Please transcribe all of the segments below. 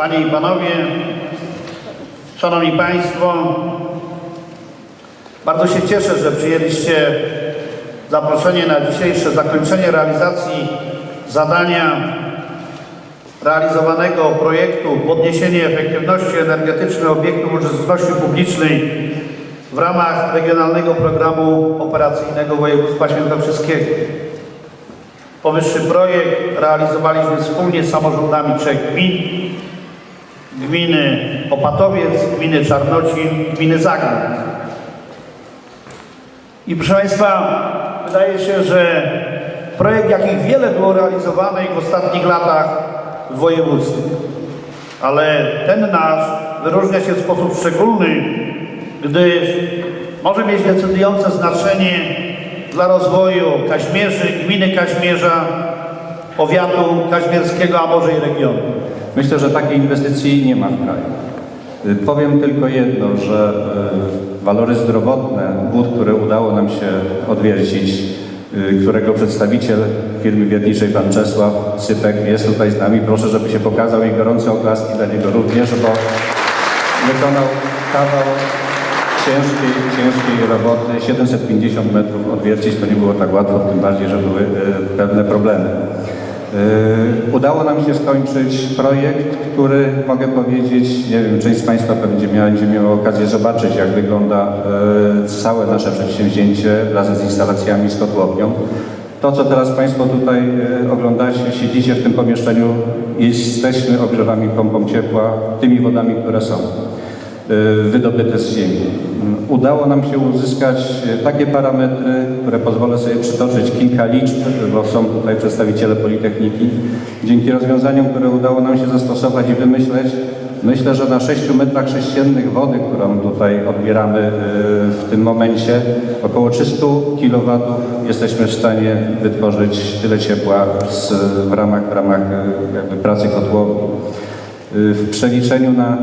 Panie i Panowie, Szanowni Państwo, bardzo się cieszę, że przyjęliście zaproszenie na dzisiejsze zakończenie realizacji zadania realizowanego projektu Podniesienie efektywności energetycznej obiektów użyteczności publicznej w ramach Regionalnego Programu Operacyjnego Województwa Świętokrzyskiego. Powyższy projekt realizowaliśmy wspólnie z samorządami trzech gmin, gminy Opatowiec, gminy Czarnocin, gminy Zagród. I proszę Państwa, wydaje się, że projekt, jakich wiele było realizowanych w ostatnich latach w województwie, ale ten nasz wyróżnia się w sposób szczególny, gdyż może mieć decydujące znaczenie dla rozwoju Kaźmierzy, gminy Kaźmierza, powiatu kaźmierskiego, a może i regionu. Myślę, że takiej inwestycji nie ma w kraju. Y, Powiem tylko jedno, że y, walory zdrowotne wód, które udało nam się odwiercić, y, którego przedstawiciel firmy wierniczej pan Czesław Sypek jest tutaj z nami. Proszę, żeby się pokazał i gorące oklaski dla niego również, bo wykonał kawał ciężkiej, ciężkiej roboty. 750 metrów odwiercić to nie było tak łatwo, tym bardziej, że były pewne problemy. Yy, Udało nam się skończyć projekt, który mogę powiedzieć, nie wiem, część z Państwa będzie miała, będzie miała okazję zobaczyć, jak wygląda yy, całe nasze przedsięwzięcie wraz z instalacjami z kotłownią. To, co teraz Państwo tutaj yy, oglądacie, siedzicie w tym pomieszczeniu, jesteśmy ogrzewami pompą ciepła tymi wodami, które są y, wydobyte z ziemi. Y, Udało nam się uzyskać y, takie parametry, które pozwolę sobie przytoczyć kilka liczb, bo są tutaj przedstawiciele Politechniki. Dzięki rozwiązaniom, które udało nam się zastosować i wymyśleć, myślę, że na 6 metrach sześciennych wody, którą tutaj odbieramy y, w tym momencie, około 300 kW jesteśmy w stanie wytworzyć tyle ciepła z, w ramach, w ramach y, pracy kotłowni. Y, W przeliczeniu na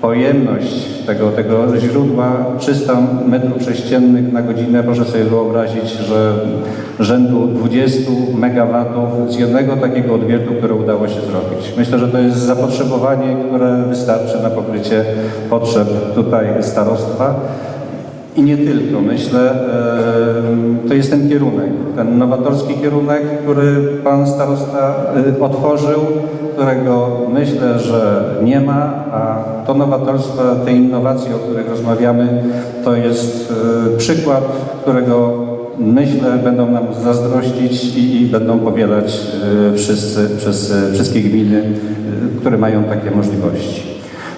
pojemność tego, tego źródła 300 metrów sześciennych na godzinę, proszę sobie wyobrazić, że rzędu 20 megawatów z jednego takiego odwiertu, które udało się zrobić. Myślę, że to jest zapotrzebowanie, które wystarczy na pokrycie potrzeb tutaj starostwa. I nie tylko. Myślę, to jest ten kierunek, ten nowatorski kierunek, który pan starosta e, otworzył, którego myślę, że nie ma, a to nowatorstwo, te innowacje, o których rozmawiamy, to jest e, przykład, którego myślę będą nam zazdrościć i, i będą powielać e, wszyscy, wszyscy, wszystkie gminy, e, które mają takie możliwości.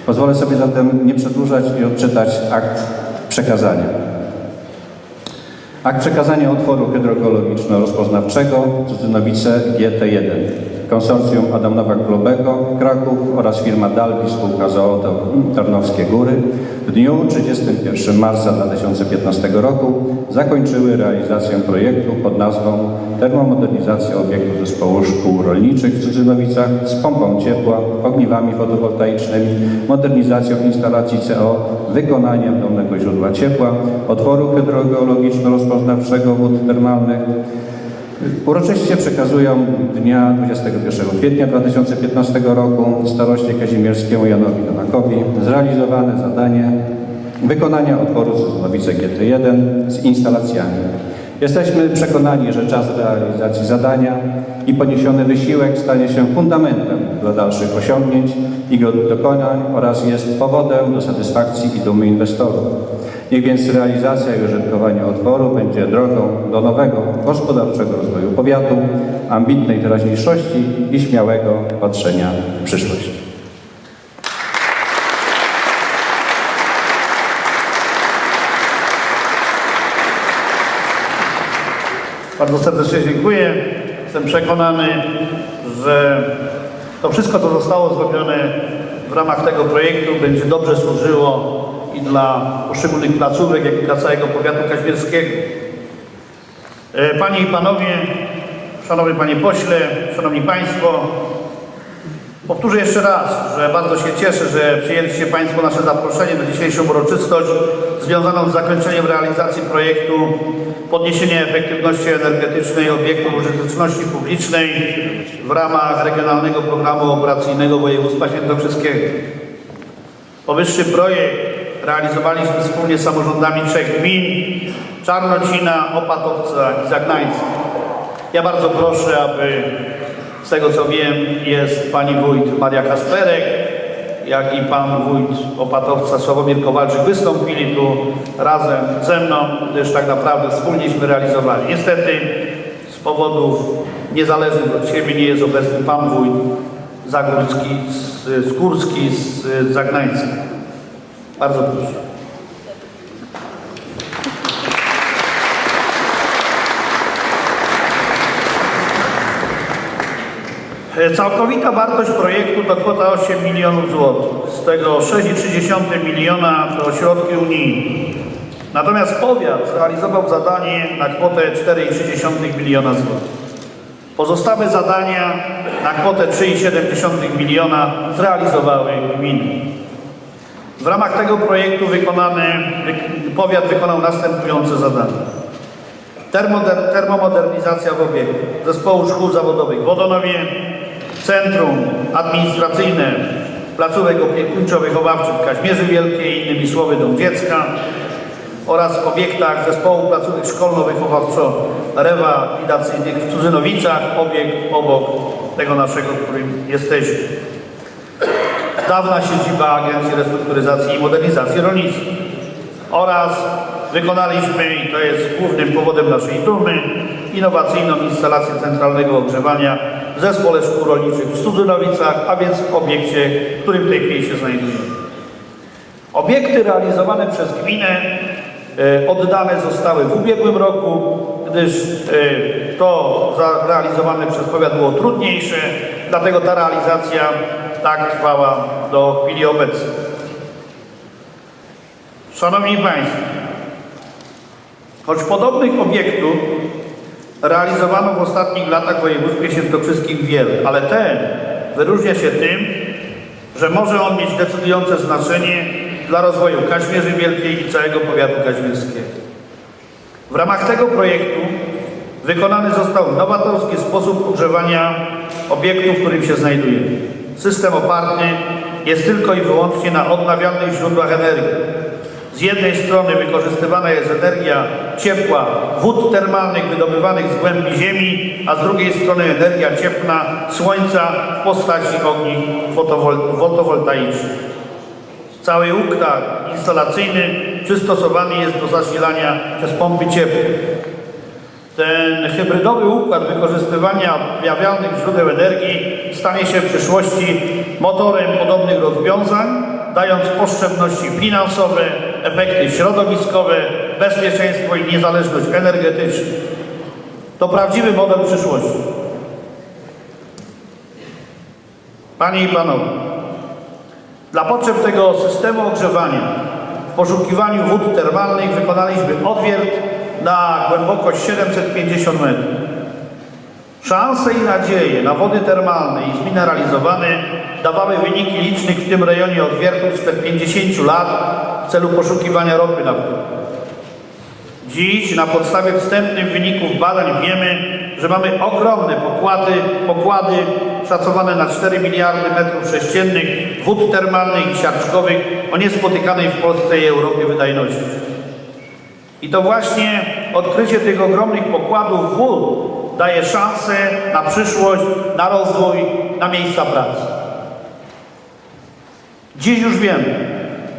Pozwolę sobie zatem nie przedłużać i odczytać akt przekazania. Akt przekazania otworu hydrogeologiczno-rozpoznawczego Cudzynowice GT1. Konsorcjum Adam Nowak Globego Kraków oraz firma Dalbi spółka z. Tarnowskie Góry w dniu 31 marca 2015 roku zakończyły realizację projektu pod nazwą Termomodernizacja obiektu zespołu szkół rolniczych w Cudzynowicach z pompą ciepła, ogniwami fotowoltaicznymi, modernizacją instalacji CO, wykonaniem dolnego źródła ciepła, otworu hydrogeologiczno-rozpoznawczego wód termalnych, Uroczyście przekazują dnia 21 kwietnia 2015 roku staroście kazimierskiemu Janowi Donakowi zrealizowane zadanie wykonania otworu Cudznowice GT1 z instalacjami. Jesteśmy przekonani, że czas realizacji zadania i poniesiony wysiłek stanie się fundamentem dla dalszych osiągnięć i go- dokonań oraz jest powodem do satysfakcji i dumy inwestorów. Niech więc realizacja i użytkowanie otworu będzie drogą do nowego gospodarczego rozwoju powiatu, ambitnej teraźniejszości i śmiałego patrzenia w przyszłość. Bardzo serdecznie dziękuję. Jestem przekonany, że to wszystko, co zostało zrobione w ramach tego projektu, będzie dobrze służyło i dla poszczególnych placówek, jak i dla całego powiatu kaźmierskiego. E, Panie i Panowie, Szanowny Panie Pośle, Szanowni Państwo, Powtórzę jeszcze raz, że bardzo się cieszę, że przyjęliście Państwo nasze zaproszenie na dzisiejszą uroczystość związaną z zakończeniem realizacji projektu podniesienia efektywności energetycznej obiektów użyteczności publicznej w ramach Regionalnego Programu Operacyjnego Województwa Świętokrzyskiego. Powyższy projekt realizowaliśmy wspólnie z samorządami trzech gmin Czarnocina, Opatowca i Zagnańca. Ja bardzo proszę, aby z tego co wiem jest pani wójt Maria Kasperek, jak i pan wójt Opatowca Sławomir Kowalczyk wystąpili tu razem ze mną, gdyż tak naprawdę wspólnieśmy realizowali. Niestety z powodów niezależnych od siebie nie jest obecny pan wójt Zagórski, z, z Górski z, z Zagnańca. Bardzo proszę. Całkowita wartość projektu to kwota 8 milionów złotych. Z tego 6,3 miliona to środki unijne. Natomiast powiat zrealizował zadanie na kwotę 4,3 miliona złotych. Pozostałe zadania na kwotę 3,7 miliona zrealizowały gminy. W ramach tego projektu wykonany, wy, powiat wykonał następujące zadania. Termoder, termomodernizacja w obiegu Zespołu Szkół Zawodowych Wodonowie, Centrum Administracyjne Placówek Opiekuńczo-Wychowawczych w Kaźmierzy Wielkiej, innymi słowy Dom Dziecka oraz w obiektach Zespołu Placówek Szkolno-Wychowawczo-Rewalidacyjnych w Cudzynowicach, obiekt obok tego naszego, w którym jesteśmy. Dawna siedziba Agencji Restrukturyzacji i Modernizacji Rolnictwa oraz wykonaliśmy, i to jest głównym powodem naszej dumy, innowacyjną instalację centralnego ogrzewania Zespole Szkół Rolniczych w Studzynowicach, a więc w obiekcie, w którym w tej chwili się znajdujemy. Obiekty realizowane przez gminę e, oddane zostały w ubiegłym roku, gdyż e, to realizowane przez powiat było trudniejsze, dlatego ta realizacja tak trwała do chwili obecnej. Szanowni Państwo, choć podobnych obiektów realizowano w ostatnich latach w województwie świętokrzyskim wiele, ale ten wyróżnia się tym, że może on mieć decydujące znaczenie dla rozwoju Kaźmierzy Wielkiej i całego powiatu kaźmierskiego. W ramach tego projektu wykonany został nowatorski sposób ogrzewania obiektu, w którym się znajdujemy. System oparty jest tylko i wyłącznie na odnawialnych źródłach energii. Z jednej strony wykorzystywana jest energia ciepła wód termalnych wydobywanych z głębi ziemi, a z drugiej strony energia cieplna słońca w postaci ogni fotowol- fotowoltaicznych. Cały układ instalacyjny przystosowany jest do zasilania przez pompy ciepła. Ten hybrydowy układ wykorzystywania odnawialnych źródeł energii stanie się w przyszłości motorem podobnych rozwiązań, dając oszczędności finansowe, efekty środowiskowe, bezpieczeństwo i niezależność energetyczną. To prawdziwy model przyszłości. Panie i Panowie, dla potrzeb tego systemu ogrzewania w poszukiwaniu wód termalnych wykonaliśmy odwiert na głębokość 750 metrów. Szanse i nadzieje na wody termalne i zmineralizowane dawały wyniki licznych w tym rejonie odwiertów sprzed 50 lat w celu poszukiwania ropy naftowej. Dziś na podstawie wstępnych wyników badań wiemy, że mamy ogromne pokłady, pokłady szacowane na 4 miliardy metrów sześciennych wód termalnych i siarczkowych o niespotykanej w Polsce i Europie wydajności. I to właśnie odkrycie tych ogromnych pokładów wód daje szansę na przyszłość, na rozwój, na miejsca pracy. Dziś już wiemy,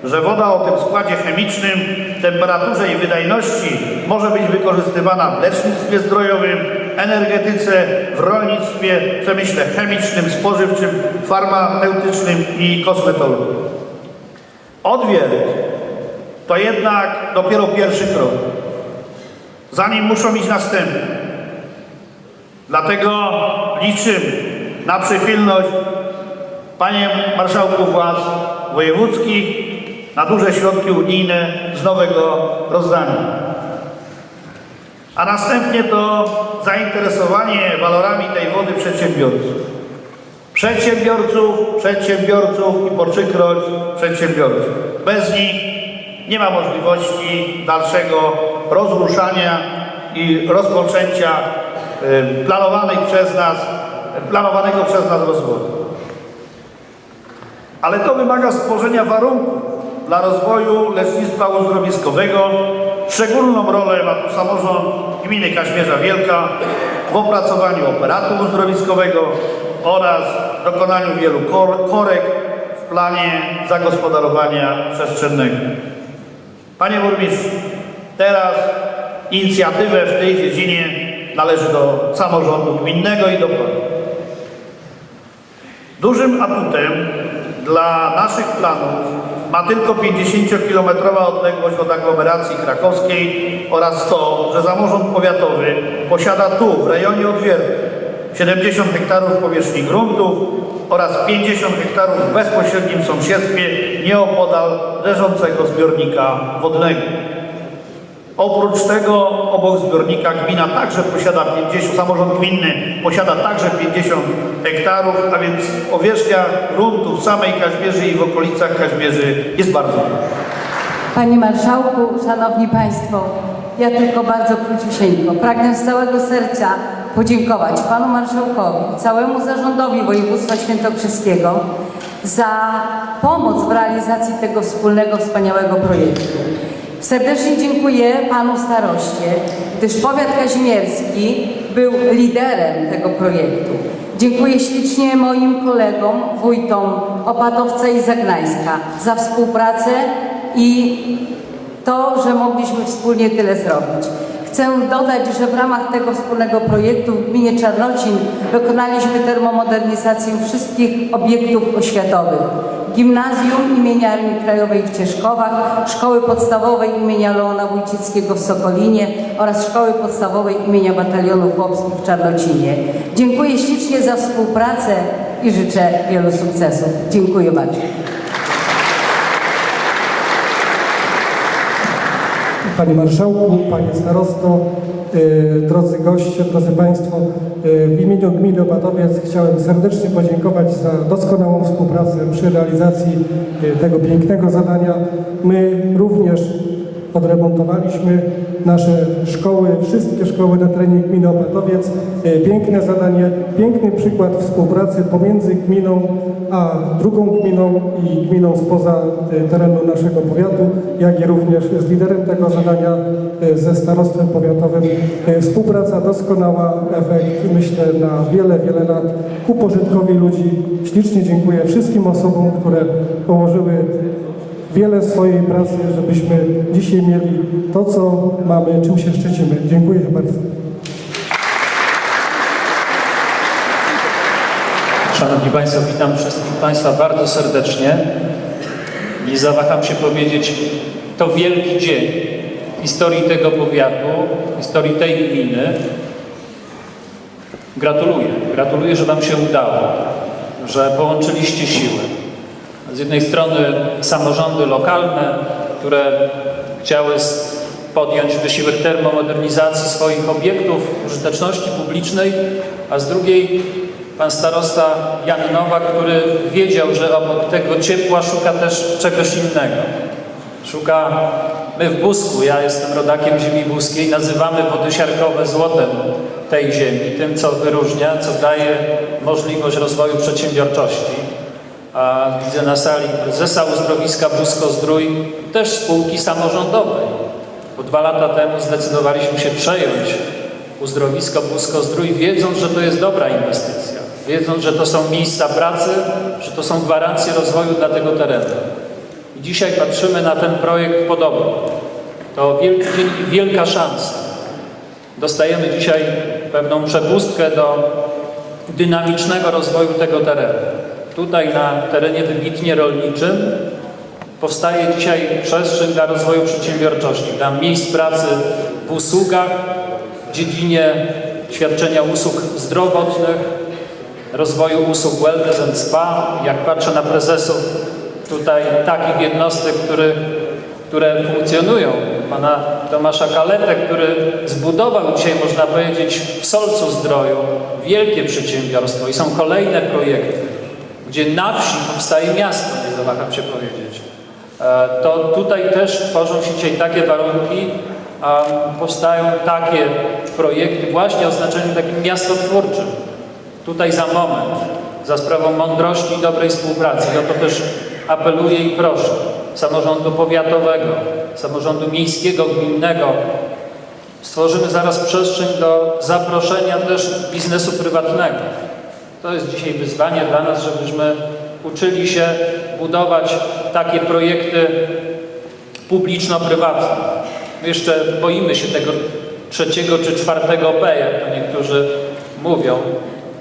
że woda o tym składzie chemicznym, temperaturze i wydajności może być wykorzystywana w lecznictwie zdrojowym, energetyce, w rolnictwie, przemyśle chemicznym, spożywczym, farmaceutycznym i kosmetologii. Odwiert to jednak dopiero pierwszy krok. Zanim muszą iść następne. Dlatego liczymy na przychylność Panie Marszałku Władz Wojewódzkich na duże środki unijne z nowego rozdania. A następnie to zainteresowanie walorami tej wody przedsiębiorców. Przedsiębiorców, przedsiębiorców i po trzykroć przedsiębiorców. Bez nich nie ma możliwości dalszego rozruszania i rozpoczęcia y, planowanych przez nas, planowanego przez nas rozwoju. Ale to wymaga stworzenia warunków dla rozwoju lecznictwa uzdrowiskowego. Szczególną rolę ma tu samorząd gminy Kaźmierza Wielka w opracowaniu operatu uzdrowiskowego oraz dokonaniu wielu kor- korekt w planie zagospodarowania przestrzennego. Panie burmistrzu, teraz inicjatywę w tej dziedzinie należy do samorządu gminnego i do pana. Dużym atutem dla naszych planów ma tylko 50-kilometrowa odległość od aglomeracji krakowskiej oraz to, że samorząd powiatowy posiada tu, w rejonie Odwierty, 70 hektarów powierzchni gruntów oraz 50 hektarów w bezpośrednim sąsiedztwie nieopodal leżącego zbiornika wodnego. Oprócz tego obok zbiornika gmina także posiada 50, samorząd gminny posiada także 50 hektarów, a więc powierzchnia gruntów w samej Kaźmierzy i w okolicach Kaźmierzy jest bardzo duża. Panie Marszałku, Szanowni Państwo, ja tylko bardzo króciusieńko. Pragnę z całego serca podziękować Panu Marszałkowi całemu zarządowi województwa świętokrzyskiego za pomoc w realizacji tego wspólnego, wspaniałego projektu. Serdecznie dziękuję Panu Staroście, gdyż powiat kazimierski był liderem tego projektu. Dziękuję ślicznie moim kolegom, wójtom Opatowca i Zagnańska za współpracę i to, że mogliśmy wspólnie tyle zrobić. Chcę dodać, że w ramach tego wspólnego projektu w gminie Czarnocin wykonaliśmy termomodernizację wszystkich obiektów oświatowych. Gimnazjum imienia Armii Krajowej w Cieszkowach, Szkoły Podstawowej imienia Leona Wójcickiego w Sokolinie oraz Szkoły Podstawowej imienia Batalionu Chłopskich w Czarnocinie. Dziękuję ślicznie za współpracę i życzę wielu sukcesów. Dziękuję bardzo. Panie Marszałku, Panie Starosto, y, drodzy goście, drodzy Państwo, y, w imieniu Gminy Opatowiec chciałem serdecznie podziękować za doskonałą współpracę przy realizacji y, tego pięknego zadania. My również odremontowaliśmy nasze szkoły, wszystkie szkoły na terenie gminy Opatowiec. Y, Piękne zadanie, piękny przykład współpracy pomiędzy gminą a drugą gminą i gminą spoza y, terenu naszego powiatu, jak i również z liderem tego zadania, y, ze starostwem powiatowym. Współpraca doskonała, efekt myślę na wiele, wiele lat ku pożytkowi ludzi. Ślicznie dziękuję wszystkim osobom, które położyły wiele swojej pracy, żebyśmy dzisiaj mieli to, co mamy, czym się szczycimy. Dziękuję bardzo. Szanowni Państwo, witam wszystkich Państwa bardzo serdecznie. Nie zawaham się powiedzieć, to wielki dzień w historii tego powiatu, w historii tej gminy. Gratuluję. Gratuluję, że Wam się udało, że połączyliście siły. Z jednej strony samorządy lokalne, które chciały podjąć wysiłek termomodernizacji swoich obiektów użyteczności publicznej, a z drugiej pan starosta Jan Nowak, który wiedział, że obok tego ciepła szuka też czegoś innego. Szuka, my w Busku, ja jestem rodakiem ziemi buskiej, nazywamy wody siarkowe złotem tej ziemi, tym co wyróżnia, co daje możliwość rozwoju przedsiębiorczości a widzę na sali prezesa uzdrowiska Busko-Zdrój, też spółki samorządowej. Bo dwa lata temu zdecydowaliśmy się przejąć uzdrowisko Busko-Zdrój, wiedząc, że to jest dobra inwestycja, wiedząc, że to są miejsca pracy, że to są gwarancje rozwoju dla tego terenu. I dzisiaj patrzymy na ten projekt podobnie. To wielki wielka szansa. Dostajemy dzisiaj pewną przepustkę do dynamicznego rozwoju tego terenu. Tutaj na terenie wybitnie rolniczym powstaje dzisiaj przestrzeń dla rozwoju przedsiębiorczości, dla miejsc pracy w usługach, w dziedzinie świadczenia usług zdrowotnych, rozwoju usług wellness and spa. Jak patrzę na prezesów tutaj takich jednostek, który które funkcjonują, pana Tomasza Kaletę, który zbudował dzisiaj, można powiedzieć, w Solcu Zdroju wielkie przedsiębiorstwo i są kolejne projekty, gdzie na wsi powstaje miasto, nie zawaham się powiedzieć. E, To tutaj też tworzą się dzisiaj takie warunki, powstają takie projekty właśnie o znaczeniu takim miastotwórczym. Tutaj za moment, za sprawą mądrości i dobrej współpracy, o to też apeluję i proszę samorządu powiatowego, samorządu miejskiego, gminnego. Stworzymy zaraz przestrzeń do zaproszenia też biznesu prywatnego. To jest dzisiaj wyzwanie dla nas, żebyśmy uczyli się budować takie projekty publiczno-prywatne. Jeszcze boimy się tego trzeciego czy czwartego P, jak to niektórzy mówią,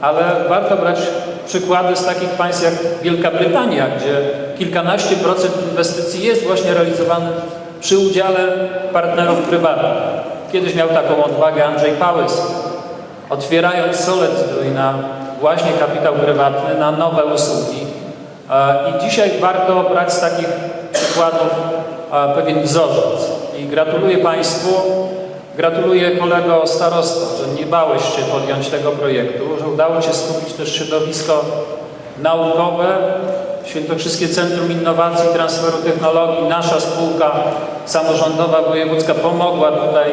ale warto brać przykłady z takich państw jak Wielka Brytania, gdzie kilkanaście procent inwestycji jest właśnie realizowanych przy udziale partnerów prywatnych. Kiedyś miał taką odwagę Andrzej Pałys, otwierając Solec na właśnie kapitał prywatny, na nowe usługi. E, I dzisiaj warto brać z takich przykładów e, pewien wzorzec. I gratuluję Państwu, gratuluję kolego starosto, że nie bałeś się podjąć tego projektu, że udało Ci skupić też środowisko naukowe, Świętokrzyskie Centrum Innowacji i Transferu Technologii, nasza spółka samorządowa wojewódzka pomogła tutaj,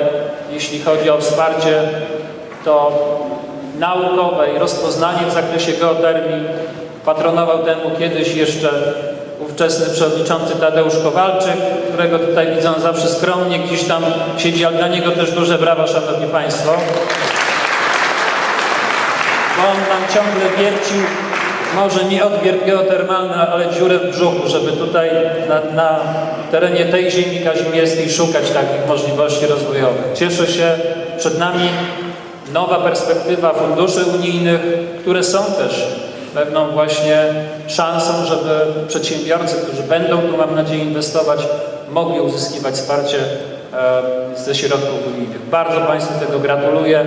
jeśli chodzi o wsparcie, to naukowe i rozpoznanie w zakresie geotermii. Patronował temu kiedyś jeszcze ówczesny przewodniczący Tadeusz Kowalczyk, którego tutaj widzą zawsze skromnie, gdzieś tam siedzi, ale dla niego też duże brawa, Szanowni Państwo. Bo on nam ciągle wiercił, może nie odwiert geotermalny, ale dziurę w brzuchu, żeby tutaj na, na terenie tej ziemi kazimierskiej szukać takich możliwości rozwojowych. Cieszę się, przed nami nowa perspektywa funduszy unijnych, które są też pewną właśnie szansą, żeby przedsiębiorcy, którzy będą tu, mam nadzieję, inwestować, mogli uzyskiwać wsparcie e, ze środków unijnych. Bardzo Państwu tego gratuluję.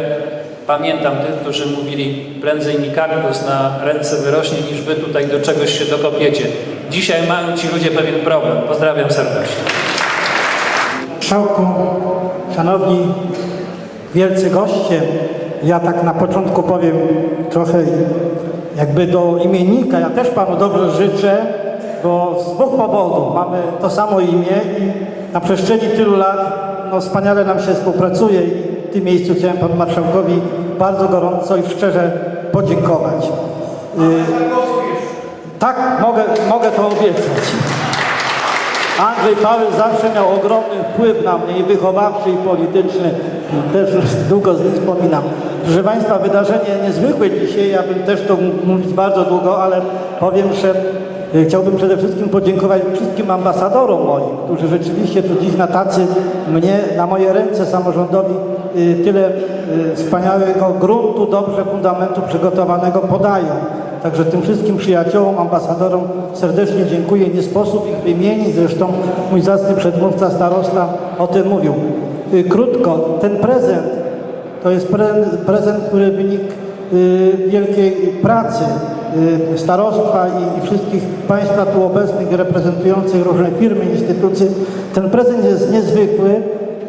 Pamiętam tych, którzy mówili, prędzej mi kaktus na ręce wyrośnie, niż Wy tutaj do czegoś się dokopiecie. Dzisiaj mają ci ludzie pewien problem. Pozdrawiam serdecznie. Szanowni wielcy goście, ja tak na początku powiem trochę jakby do imiennika. Ja też panu dobrze życzę, bo z dwóch powodów. Mamy to samo imię i na przestrzeni tylu lat no, wspaniale nam się współpracuje i w tym miejscu chciałem panu marszałkowi bardzo gorąco i szczerze podziękować. Y, tak, mogę, mogę to obiecać. Andrzej Paweł zawsze miał ogromny wpływ na mnie i wychowawczy, i polityczny. Też długo wspominam. Proszę Państwa, wydarzenie niezwykłe dzisiaj. Ja bym też to mówić bardzo długo, ale powiem, że y, chciałbym przede wszystkim podziękować wszystkim ambasadorom moim, którzy rzeczywiście tu dziś na tacy mnie, na moje ręce samorządowi y, tyle y, wspaniałego gruntu, dobrze fundamentu przygotowanego podają. Także tym wszystkim przyjaciołom, ambasadorom serdecznie dziękuję. Nie sposób ich wymienić, zresztą mój zacny przedmówca starosta o tym mówił. Y, Krótko, ten prezent to jest pre, prezent, który wynik y, wielkiej pracy y, starostwa i wszystkich Państwa tu obecnych, reprezentujących różne firmy, instytucje. Ten prezent jest niezwykły,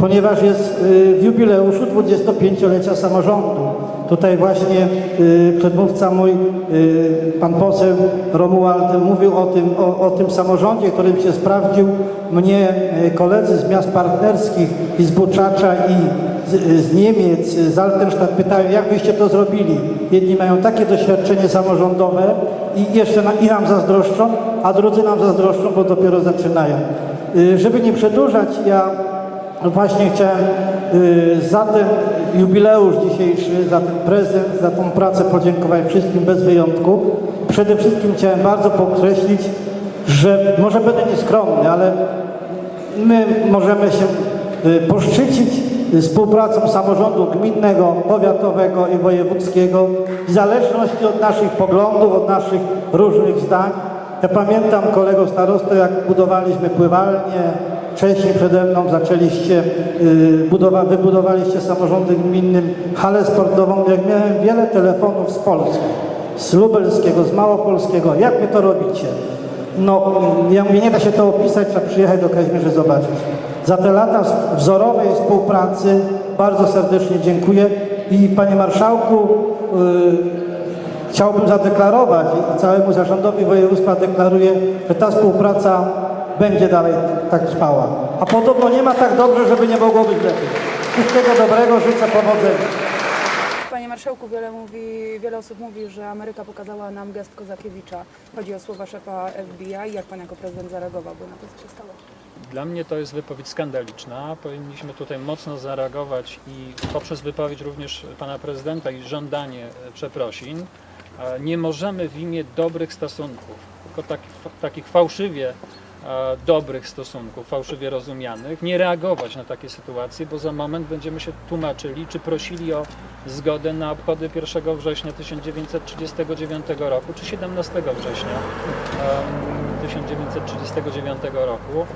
ponieważ jest y, w jubileuszu 25-lecia samorządu. Tutaj właśnie y, przedmówca mój, y, pan poseł Romuald mówił o tym, o, o tym samorządzie, którym się sprawdził. Mnie koledzy z miast partnerskich i z Buczacza i z, z Niemiec, z Altenstadt pytają, jak wyście to zrobili. Jedni mają takie doświadczenie samorządowe i jeszcze na, i nam zazdroszczą, a drudzy nam zazdroszczą, bo dopiero zaczynają. Żeby nie przedłużać, ja no właśnie chciałem y, za ten jubileusz dzisiejszy, za ten prezent, za tą pracę podziękować wszystkim bez wyjątku. Przede wszystkim chciałem bardzo podkreślić, że może będę nieskromny, ale my możemy się y, poszczycić współpracą samorządu gminnego, powiatowego i wojewódzkiego w zależności od naszych poglądów, od naszych różnych zdań. Ja pamiętam kolego starosto, jak budowaliśmy pływalnię, wcześniej przede mną zaczęliście, y, budowa, wybudowaliście samorządem gminnym halę sportową. Jak miałem wiele telefonów z Polski, z lubelskiego, z małopolskiego, jak wy to robicie? No, ja mówię, nie da się to opisać, trzeba przyjechać do Kazimierzy zobaczyć. Za te lata wzorowej współpracy bardzo serdecznie dziękuję i panie marszałku, yy, chciałbym zadeklarować i całemu zarządowi województwa deklaruję, że ta współpraca będzie dalej tak trwała. A podobno nie ma tak dobrze, żeby nie mogło być lepiej. Wszystkiego dobrego, życzę powodzenia. Panie Marszałku, wiele, mówi, wiele osób mówi, że Ameryka pokazała nam gest Kozakiewicza. Chodzi o słowa szefa FBI. Jak pan jako prezydent zareagowałby na to, co się stało? Dla mnie to jest wypowiedź skandaliczna. Powinniśmy tutaj mocno zareagować i poprzez wypowiedź również pana prezydenta i żądanie e, przeprosin. Nie możemy w imię dobrych stosunków, tylko takich, takich fałszywie dobrych stosunków, fałszywie rozumianych, nie reagować na takie sytuacje, bo za moment będziemy się tłumaczyli, czy prosili o zgodę na obchody 1 września 1939 roku, czy 17 września em, 1939 roku.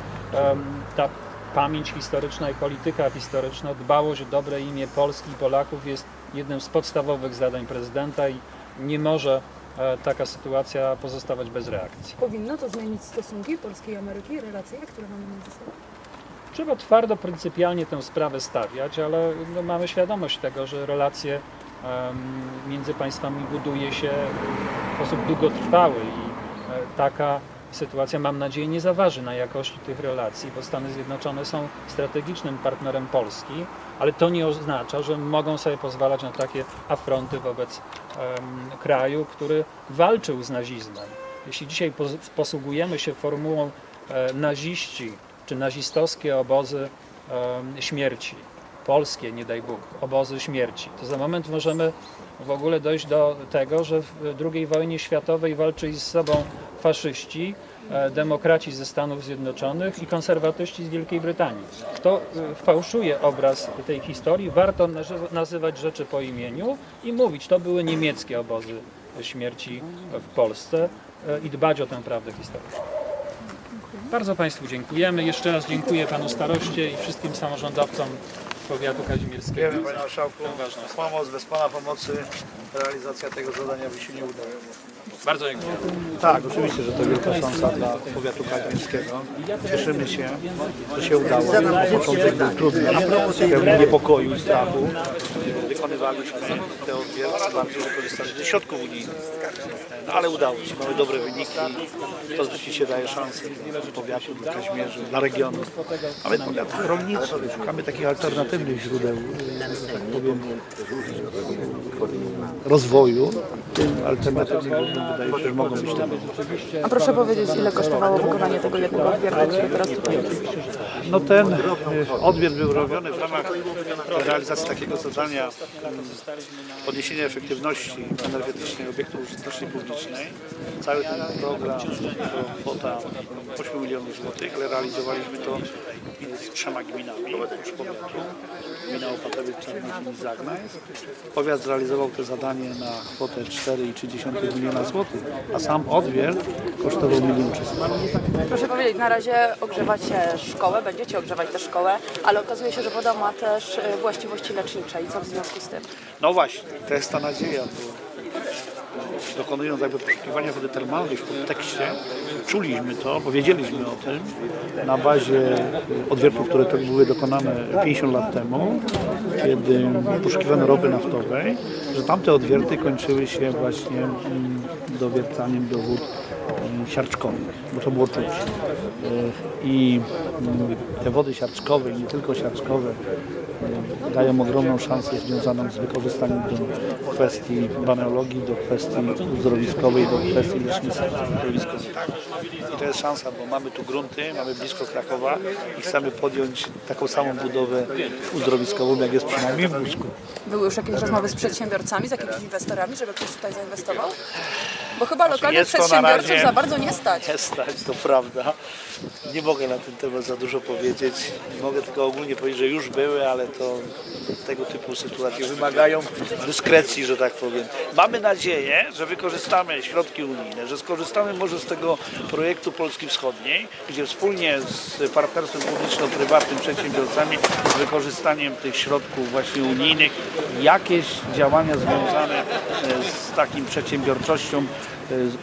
Ta pamięć historyczna i polityka historyczna, dbałość o dobre imię Polski i Polaków jest jednym z podstawowych zadań prezydenta i nie może e, taka sytuacja pozostawać bez reakcji. Powinno to zmienić stosunki Polski i Ameryki, relacje, które mamy między sobą? Trzeba twardo, pryncypialnie tę sprawę stawiać, ale no, mamy świadomość tego, że relacje między państwami buduje się w sposób długotrwały i e, taka sytuacja, mam nadzieję, nie zaważy na jakości tych relacji, bo Stany Zjednoczone są strategicznym partnerem Polski, ale to nie oznacza, że mogą sobie pozwalać na takie afronty wobec em, kraju, który walczył z nazizmem. Jeśli dzisiaj pos- posługujemy się formułą e, naziści czy nazistowskie obozy em, śmierci, polskie, nie daj Bóg, obozy śmierci, to za moment możemy w ogóle dojść do tego, że w II wojnie światowej walczyli z sobą faszyści, e, demokraci ze Stanów Zjednoczonych i konserwatyści z Wielkiej Brytanii. Kto e, fałszuje obraz tej historii, warto nazy- nazywać rzeczy po imieniu i mówić, to były niemieckie obozy śmierci w Polsce e, i dbać o tę prawdę historyczną. Bardzo Państwu dziękujemy. Jeszcze raz dziękuję Panu Staroście i wszystkim samorządowcom powiatu kazimierskiego. Dziękujemy Panie Marszałku. Pomoc, bez Pana pomocy realizacja tego zadania by się nie udała. Bardzo dziękuję. Tak, oczywiście, że to wielka szansa dla powiatu kazimierskiego. Cieszymy się, że się udało. Początek był trudny, pełny niepokoju i strachu. Wykonywaliśmy te odwierty, bardziej wykorzystaliśmy ze środków unijnych. No, ale udało się, mamy dobre wyniki. To rzeczywiście daje szansę dla powiatu, dla Kazimierzy, dla regionu. Mamy powiat rolniczy, szukamy takich alternatywnych źródeł, tak powiem, rozwoju. Tym alternatywnym źródłem wydaje się, że mogą być te A proszę powiedzieć, ile kosztowało wykonanie tego jednego odwiertu, który teraz tutaj jest? No ten y, odbiór był robiony w ramach realizacji takiego zadania podniesienia efektywności energetycznej obiektów użyteczności publicznej. Cały ten program to kwota 8 milionów złotych, ale realizowaliśmy to z trzema gminami już powiatu. Gmina Opatowiec, Czarnośl i Zagnańsk. Powiat zrealizował to zadanie na kwotę 4,3 miliona złotych, a sam odwiert kosztował 1 300 Proszę powiedzieć, na razie ogrzewacie szkołę, będziecie ogrzewać tę szkołę, ale okazuje się, że woda ma też e, właściwości lecznicze. I co w związku z tym? No właśnie, to jest ta nadzieja, bo dokonując jakby poszukiwania wody termalnej w kontekście, czuliśmy to, powiedzieliśmy o tym na bazie odwiertów, które to były dokonane 50 lat temu, kiedy poszukiwano ropy naftowej, że tamte odwierty kończyły się właśnie mm, dowiercaniem do wód mm, siarczkowych, bo to było czuć. Y, I mm, te wody siarczkowe, nie tylko siarczkowe, dają ogromną szansę związaną z wykorzystaniem do kwestii baneologii, do kwestii uzdrowiskowej, do kwestii lecznictwa uzdrowiskowego. I to jest szansa, bo mamy tu grunty, mamy blisko Krakowa i chcemy podjąć taką samą budowę uzdrowiskową, jak jest przynajmniej w Busku. Były już jakieś rozmowy z przedsiębiorcami, z jakimiś inwestorami, żeby ktoś tutaj zainwestował? Bo chyba lokalnych to na przedsiębiorców razie- za bardzo nie stać. Nie stać, to prawda. Nie mogę na ten temat za dużo powiedzieć. Mogę tylko ogólnie powiedzieć, że już były, ale to tego typu sytuacje wymagają dyskrecji, że tak powiem. Mamy nadzieję, że wykorzystamy środki unijne, że skorzystamy może z tego projektu Polski Wschodniej, gdzie wspólnie z partnerstwem publiczno-prywatnym, przedsiębiorcami, z wykorzystaniem tych środków właśnie unijnych, jakieś działania związane e, z takim przedsiębiorczością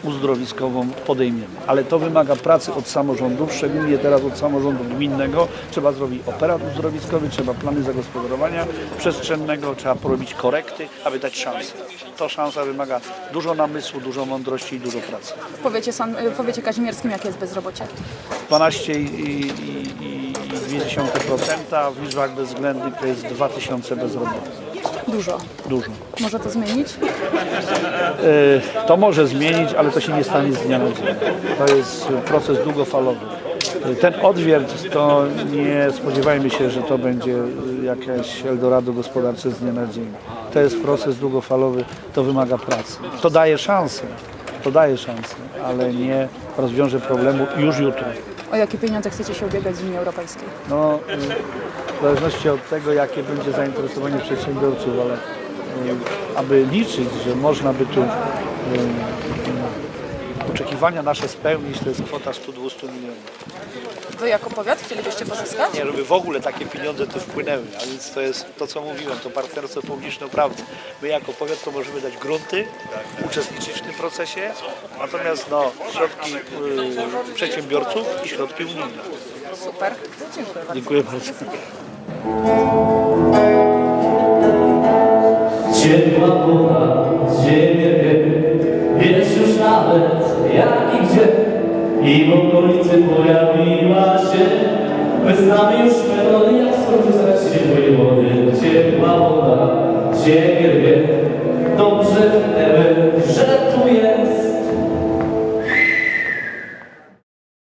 uzdrowiskową podejmiemy. Ale to wymaga pracy od samorządów, szczególnie teraz od samorządu gminnego. Trzeba zrobić operat uzdrowiskowy, trzeba plany zagospodarowania przestrzennego, trzeba porobić korekty, aby dać szansę. To szansa wymaga dużo namysłu, dużo mądrości i dużo pracy. W powiecie, san, w powiecie kazimierskim jakie jest bezrobocie? 12,2%, w liczbach bezwzględnych to jest 2000 bezrobotnych. Dużo. Dużo. Może to zmienić? E, To może zmienić, ale to się nie stanie z dnia na dzień. To jest proces długofalowy. Ten odwiert to nie spodziewajmy się, że to będzie jakieś Eldorado gospodarcze z dnia na dzień. To jest proces długofalowy, to wymaga pracy. To daje szansę, to daje szansę, ale nie rozwiąże problemu już jutro. O jakie pieniądze chcecie się ubiegać z Unii Europejskiej? No, zależności od tego, jakie będzie zainteresowanie przedsiębiorców, ale y, aby liczyć, że można by tu y, oczekiwania nasze spełnić, to jest kwota 100-200 milionów. Wy jako powiat chcielibyście pozyskać? Nie, żeby w ogóle takie pieniądze tu wpłynęły, a więc to jest to, co mówiłem, to partnerstwo publiczno-prawne. My jako powiat to możemy dać grunty, uczestniczyć w tym procesie, natomiast no, środki y, przedsiębiorców i środki unijne. Super. Dziękuję bardzo. Ciepła woda, ziemię wie, wiesz już nawet jak i gdzie i w okolicy pojawiła się. My znamy już melody, jak skorzystać z ciepłej wody. Ciepła woda, ziemię wie, dobrze wiemy, że tu jest